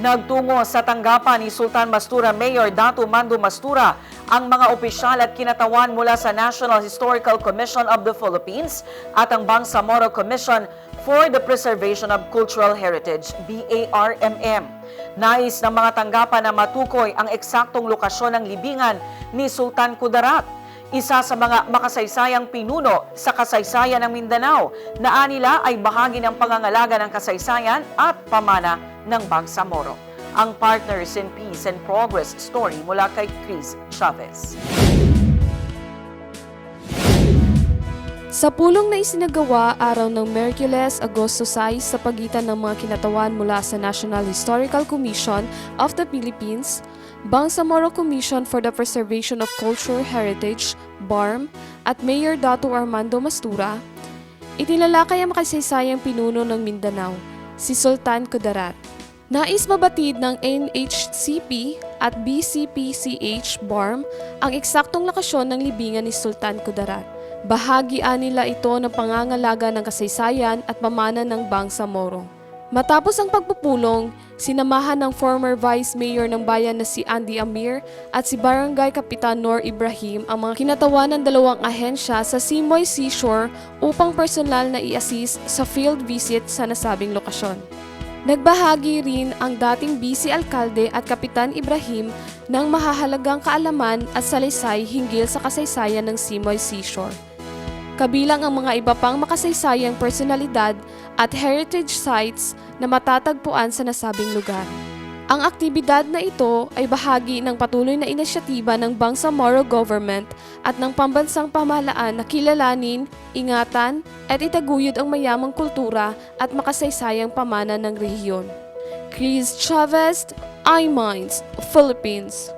Nagtungo sa tanggapan ni Sultan Mastura Mayor Datu Mando Mastura ang mga opisyal at kinatawan mula sa National Historical Commission of the Philippines at ang Bangsamoro Commission for the Preservation of Cultural Heritage, BARMM. Nais ng mga tanggapan na matukoy ang eksaktong lokasyon ng libingan ni Sultan Kudarat isa sa mga makasaysayang pinuno sa kasaysayan ng Mindanao na anila ay bahagi ng pangangalaga ng kasaysayan at pamana ng Bangsamoro. Ang Partners in Peace and Progress story mula kay Chris Chavez. Sa pulong na isinagawa araw ng Merkules, Agosto 6 sa pagitan ng mga kinatawan mula sa National Historical Commission of the Philippines, Bangsamoro Commission for the Preservation of Cultural Heritage, BARM, at Mayor Dato Armando Mastura, itilalakay ang makasaysayang pinuno ng Mindanao, si Sultan Kudarat. Nais mabatid ng NHCP at BCPCH BARM ang eksaktong lokasyon ng libingan ni Sultan Kudarat. Bahagian nila ito ng pangangalaga ng kasaysayan at pamana ng Bangsamoro. Matapos ang pagpupulong, sinamahan ng former Vice Mayor ng bayan na si Andy Amir at si Barangay Kapitan Nor Ibrahim ang mga kinatawan ng dalawang ahensya sa Simoy Seashore upang personal na i-assist sa field visit sa nasabing lokasyon. Nagbahagi rin ang dating BC Alkalde at Kapitan Ibrahim ng mahahalagang kaalaman at salaysay hinggil sa kasaysayan ng Simoy Seashore. Kabilang ang mga iba pang makasaysayang personalidad at heritage sites na matatagpuan sa nasabing lugar. Ang aktibidad na ito ay bahagi ng patuloy na inisyatiba ng Bangsamoro Government at ng pambansang pamahalaan na kilalanin, ingatan, at itaguyod ang mayamang kultura at makasaysayang pamana ng rehiyon. Chris Chavez, iMinds, Philippines